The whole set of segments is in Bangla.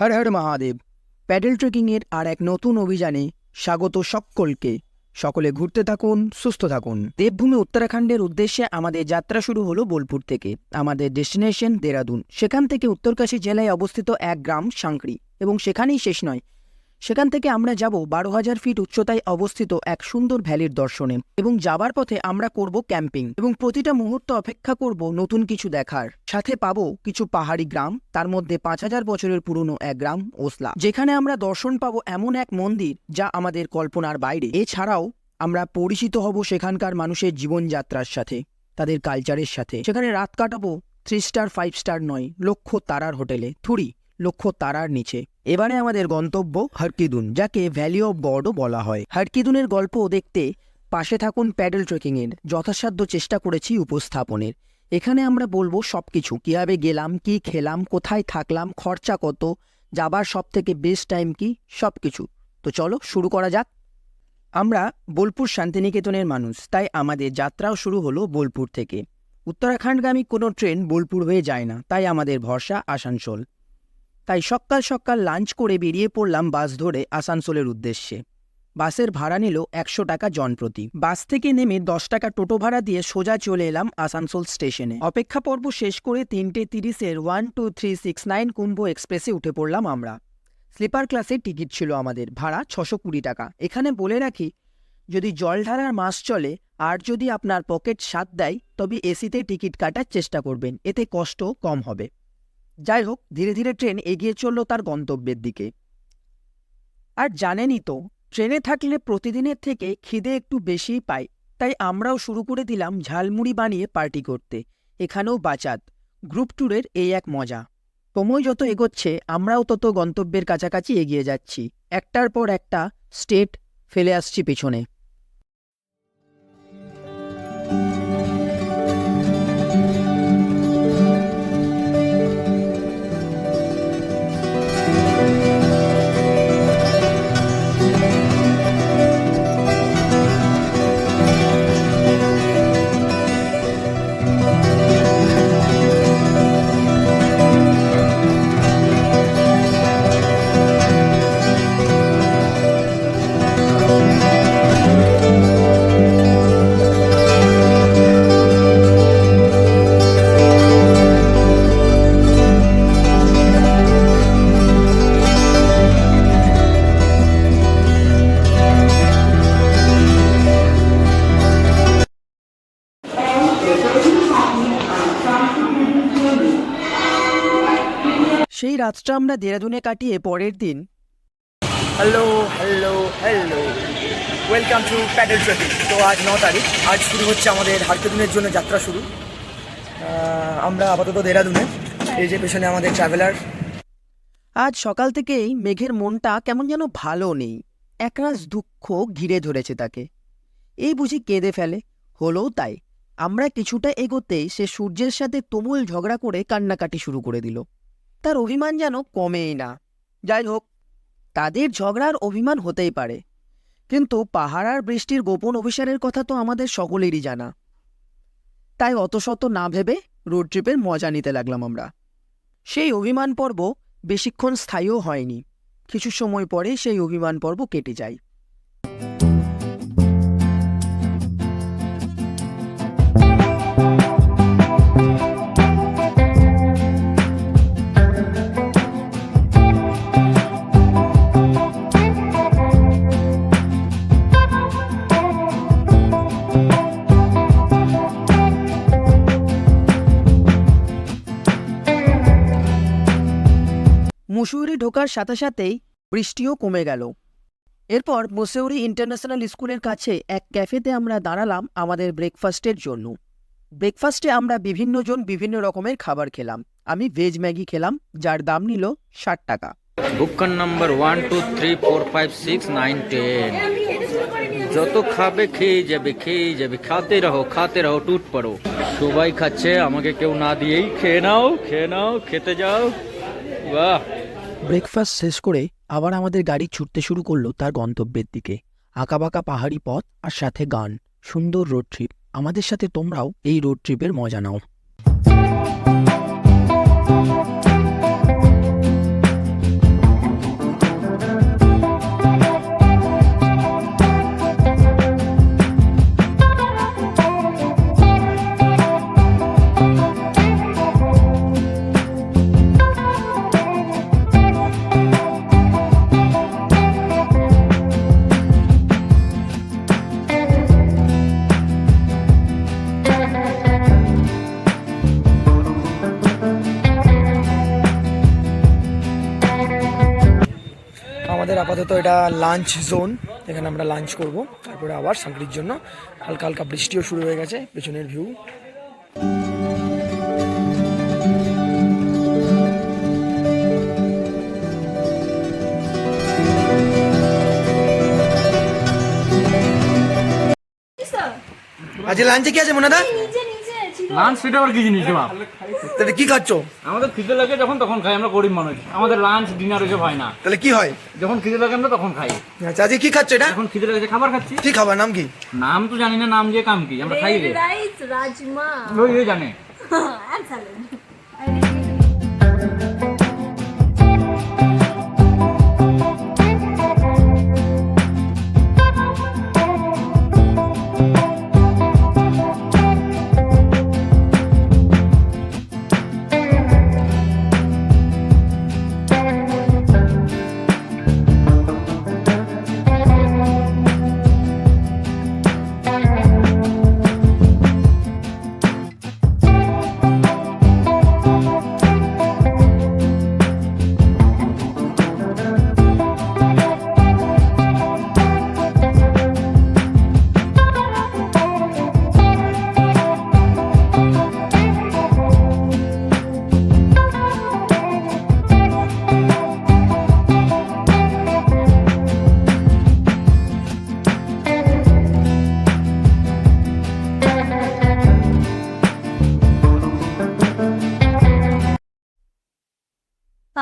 হর হর মহাদেব। প্যাডেল ট্রেকিংয়ের আর এক নতুন অভিযানে স্বাগত সকলকে। সকলে ঘুরতে থাকুন, সুস্থ থাকুন। দেবভূমি উত্তরাখণ্ডের উদ্দেশ্যে আমাদের যাত্রা শুরু হলো বোলপুর থেকে। আমাদের ডেস্টিনেশন দেরাদুন। সেখান থেকে উত্তরকাশী জেলায় অবস্থিত এক গ্রাম সাংকড়ি এবং সেখানেই শেষ নয় সেখান থেকে আমরা যাব বারো হাজার ফিট উচ্চতায় অবস্থিত এক সুন্দর ভ্যালির দর্শনে এবং যাবার পথে আমরা করব ক্যাম্পিং এবং প্রতিটা মুহূর্ত অপেক্ষা করব নতুন কিছু দেখার। সাথে পাবো কিছু পাহাড়ি গ্রাম, তার মধ্যে পাঁচ হাজার বছরের পুরনো এক গ্রাম, ওসলা। যেখানে আমরা দর্শন পাবো এমন এক মন্দির যা আমাদের কল্পনার বাইরে। এছাড়াও আমরা পরিচিত হব সেখানকার মানুষের জীবনযাত্রার সাথে, তাদের কালচারের সাথে। সেখানে রাত কাটাবো থ্রি স্টার ফাইভ স্টার নয়, লক্ষ তারার হোটেলে। থুড়ি লক্ষ তারার নিচে। এবারে আমাদের গন্তব্য হারকিদুন, যাকে ভ্যালি অফ গডও বলা হয়। হারকিদুনের গল্প দেখতে পাশে থাকুন প্যাডেল ট্রেকিংয়ের যথাসাধ্য চেষ্টা করেছি উপস্থাপনের। এখানে আমরা বলব সবকিছু, কীভাবে গেলাম, কি খেলাম, কোথায় থাকলাম, খরচা কত, যাবার সব থেকে বেস্ট টাইম কি, সবকিছু। তো চলো শুরু করা যাক। আমরা বোলপুর শান্তিনিকেতনের মানুষ, তাই আমাদের যাত্রাও শুরু হলো বোলপুর থেকে। উত্তরাখণ্ডগামী কোনো ট্রেন বোলপুর হয়ে যায় না, তাই আমাদের ভরসা আসানসোল। তাই সকাল সকাল লাঞ্চ করে বেরিয়ে পড়লাম বাস ধরে আসানসোলের উদ্দেশ্যে। বাসের ভাড়া নিল একশো টাকা জনপ্রতি। বাস থেকে নেমে দশ টাকা টোটো ভাড়া দিয়ে সোজা চলে এলাম আসানসোল স্টেশনে। অপেক্ষা পর্ব শেষ করে তিনটে তিরিশের one, two, three, six, nine Kumbh এক্সপ্রেসে উঠে পড়লাম আমরা। স্লিপার ক্লাসের টিকিট ছিল আমাদের, ভাড়া ছশো কুড়ি টাকা। এখানে বলে রাখি, যদি জল ঢালার মাস চলে আর যদি আপনার পকেট সাথ দেয়, তবে এসিতে টিকিট কাটার চেষ্টা করবেন। এতে কষ্ট কম হবে। যাই হোক ধীরে ধীরে ট্রেন এগিয়ে চলল তার গন্তব্যের দিকে। আর জানেনই তো, ট্রেনে থাকলে প্রতিদিনের থেকে খিদে একটু বেশিই পাই তাই আমরাও শুরু করে দিলাম ঝালমুড়ি বানিয়ে পার্টি করতে। এখানেও বাচাত, গ্রুপ ট্যুরের এই এক মজা। সময় যত এগোচ্ছে, আমরাও তত গন্তব্যের কাছাকাছি এগিয়ে যাচ্ছি। একটার পর একটা, স্টেট ফেলে আসছি পেছনে। রাতটা আমরা দেরাদুনে কাটিয়ে পরের দিন। Hello hello hello welcome to paddle trekking তো আজ ন তারিখ। আজ শুরু হচ্ছে আমাদের হারকেদুনের জন্য যাত্রা শুরু। আমরা আপাতত দেরাদুনে। এই যে পেছনে আমাদের ট্রাভেলার আজ সকাল থেকেই মেঘের মনটা কেমন যেন ভালো নেই। একরাশ দুঃখ ঘিরে ধরেছে তাকে। এই বুঝি কেঁদে ফেলে। হলেও তাই। আমরা কিছুটা এগোতেই সে সূর্যের সাথে তুমুল ঝগড়া করে কান্নাকাটি শুরু করে দিল। তার অভিমান যেন কমেই না। যাই হোক, তাদের ঝগড়ার অভিমান হতেই পারে। কিন্তু পাহাড়ার বৃষ্টির গোপন অভিসারের কথা তো আমাদের সকলেরই জানা। তাই অত শত না ভেবে রোড ট্রিপের মজা নিতে লাগলাম আমরা। সেই অভিমান পর্ব বেশিক্ষণ স্থায়ীও হয়নি। কিছু সময় পরে সেই অভিমান পর্ব কেটে যায়। মুসৌরি ঢোকার সাথে সাথেই বৃষ্টিও কমে গেল। এরপর মুসৌরি ইন্টারন্যাশনাল স্কুলের কাছে এক ক্যাফেতে আমরা দাঁড়ালাম আমাদের ব্রেকফাস্টের জন্য। ব্রেকফাস্টে আমরা বিভিন্ন জন বিভিন্ন রকমের খাবার খেলাম। আমি ভেজ ম্যাগি খেলাম, যার দাম নিল ষাট টাকা। বুকন number one, two, three, four, five, six, nine, ten. যত খাবে খেয়ে যাবে খেয়ে যাবে। খাতে রহো খাতে রহো, টুট পড়ো। সবাই খাচ্ছে, আমাকে কেউ না দিয়েই খেয়ে নাও খেয়ে নাও, খেতে যাও। বাহ। ব্রেকফাস্ট শেষ করে আবার আমাদের গাড়ি ছুটতে শুরু করল তার গন্তব্যের দিকে। আঁকাবাঁকা পাহাড়ি পথ আর সাথে গান। সুন্দর রোড ট্রিপ আমাদের সাথে তোমরাও এই রোড ট্রিপের মজা নাও। আপাতত এটা লাঞ্চ জোন এখানে আমরা লাঞ্চ করব। তারপরে আবার সাঁকড়ির জন্য হালকা হালকা বৃষ্টিও শুরু হয়ে গেছে, পেছনের ভিউ আজকে লাঞ্চে কি আছে মোনাদা? লাঞ্চ সেটা আবার কি জিনিস তাহলে কি খাচ্ছ? আমাদের খিদে লাগে যখন তখন খাই আমরা গরিব মানুষ। আমাদের লাঞ্চ ডিনার এসব হয় না। তাহলে কি হয়? যখন খিদে লাগে আমরা তখন খাই। আচ্ছা আজকে কি খাচ্ছ এটা? এখন খিদে লাগে খাবার খাচ্ছি। কি খাবার নাম কি? নাম তো জানি না নাম দিয়ে কাম কি? আমরা খাই রে। রাইস রাজমা ওই জানে। and salad.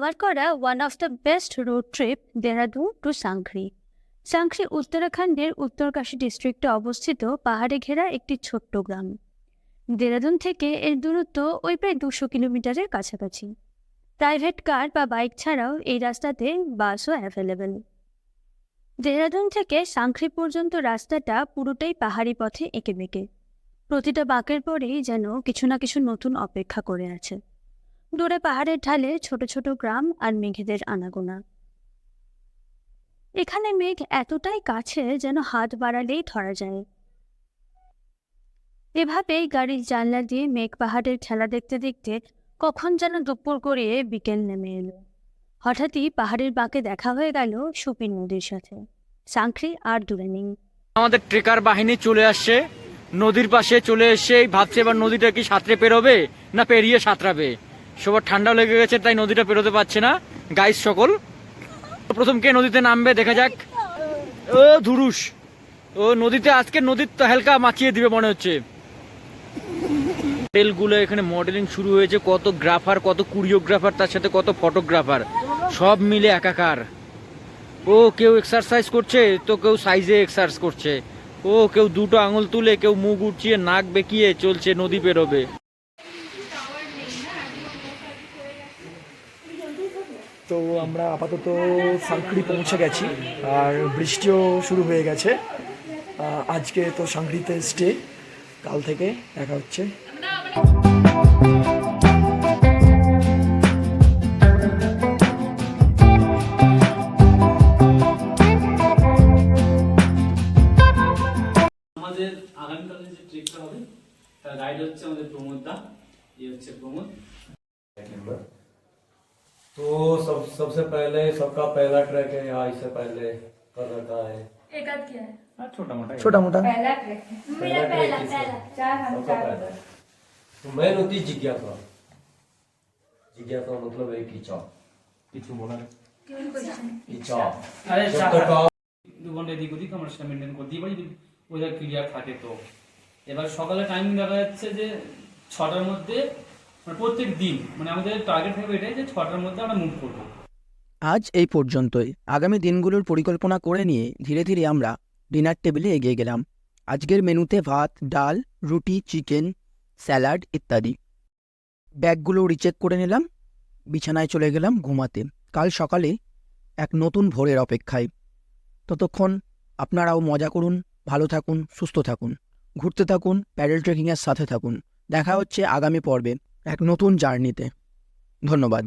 পাওয়ার করা one of the best road trip Dehradun to Sankhri Sankhri উত্তরাখণ্ডের উত্তরকাশী ডিস্ট্রিক্টে অবস্থিত পাহাড়ে ঘেরা একটি ছোট্ট গ্রাম। দেরাদুন থেকে এর দূরত্ব ওই প্রায় দুশো কিলোমিটারের কাছাকাছি। প্রাইভেট কার বা বাইক ছাড়াও এই রাস্তাতে বাসও অ্যাভেলেবেল দেহরাদুন থেকে সাংখরি পর্যন্ত রাস্তাটা পুরোটাই পাহাড়ি পথে এঁকে বেঁকে প্রতিটা বাঁকের পরেই যেন কিছু না কিছু নতুন অপেক্ষা করে আছে। দূরে পাহাড়ের ঢালে ছোট ছোট গ্রাম আর মেঘেদের আনাগোনা। এখানে মেঘ এতটাই কাছে যেন হাত বাড়ালেই ধরা যায়। এভাবেই গাড়ির জানলা দিয়ে মেঘ পাহাড়ের খেলা দেখতে দেখতে কখন যেন দুপুর গড়িয়ে বিকেল নেমে এলো। হঠাৎই পাহাড়ের বাঁকে দেখা হয়ে গেল সুপিন নদীর সাথে। সাংখ্রি আর দূরে নেই। আমাদের ট্রেকার বাহিনী চলে আসছে। নদীর পাশে চলে এসে ভাবছে এবার নদীটা কি সাঁতরে পেরোবে না পেরিয়ে সাঁতরাবে। সবার ঠান্ডা লেগে গেছে, তাই নদীটা পেরোতে পারছে না। গাইস সকল। প্রথম কে নদীতে নামবে, দেখা যাক। ও, ধুরুস। ও, নদীতে, আজকে নদীর তো হালকা মাখিয়ে দিবে মনে হচ্ছে। মডেলগুলো এখানে মডেলিং শুরু হয়েছে, কত গ্রাফার কত কুরিওগ্রাফার তার সাথে কত ফটোগ্রাফার সব মিলে একাকার। ও, কেউ এক্সারসাইজ করছে, তো কেউ সাইজে এক্সারসাইজ করছে। ও, কেউ দুটো আঙুল তুলে, কেউ মুখ উঠছিয়ে নাক বেঁকিয়ে চলছে, নদী পেরোবে। তো আমরা আপাতত সাংকড়ি পৌঁছে গেছি, আর বৃষ্টিও শুরু হয়ে গেছে। আজকে তো সাংকড়িতে স্টে কাল থেকে দেখা হচ্ছে। আমাদের আগামীকালে যে ট্রিপটা হবে, তার গাইড হচ্ছে আমাদের প্রমোদ দা এই হচ্ছে প্রমোদ। सब सबसे पहले सबका पहला ट्रैक है यहाँ इससे पहले कर रखा है एक आध किया है ছোটা মোটা ছোটা মোটা पहला ट्रैक मेरा पहला पहला चार हम सबका चार पहला तो मेन होती है जिज्ञासा जिज्ञासा मतलब एक इच्छा কিছু বলা ইচ্ছা আরে जब চার तक आप দু ঘন্টা এদিক ওদিক আমরা সেটা মেনটেন করতেই পারি যদি ওয়েদার ক্লিয়ার থাকে তো এবার সকালে টাইমিং দেখা যাচ্ছে যে ছটার মধ্যে প্রত্যেক দিন মানে আমাদের টার্গেট থাকবে এটাই যে ছটার মধ্যে আমরা মুভ করব। আজ এই পর্যন্তই। আগামী দিনগুলোর পরিকল্পনা করে নিয়ে ধীরে ধীরে আমরা ডিনার টেবিলে এগিয়ে গেলাম। আজকের মেনুতে ভাত, ডাল, রুটি, চিকেন, স্যালাড ইত্যাদি। ব্যাগগুলো রিচেক করে নিলাম, বিছানায় চলে গেলাম ঘুমাতে। কাল সকালে এক নতুন ভোরের অপেক্ষায়। ততক্ষণ আপনারাও মজা করুন, ভালো থাকুন, সুস্থ থাকুন। ঘুরতে থাকুন প্যাডেল ট্রেকিংয়ের সাথে থাকুন। দেখা হচ্ছে আগামী পর্বে। এক নতুন জার্নিতে। ধন্যবাদ।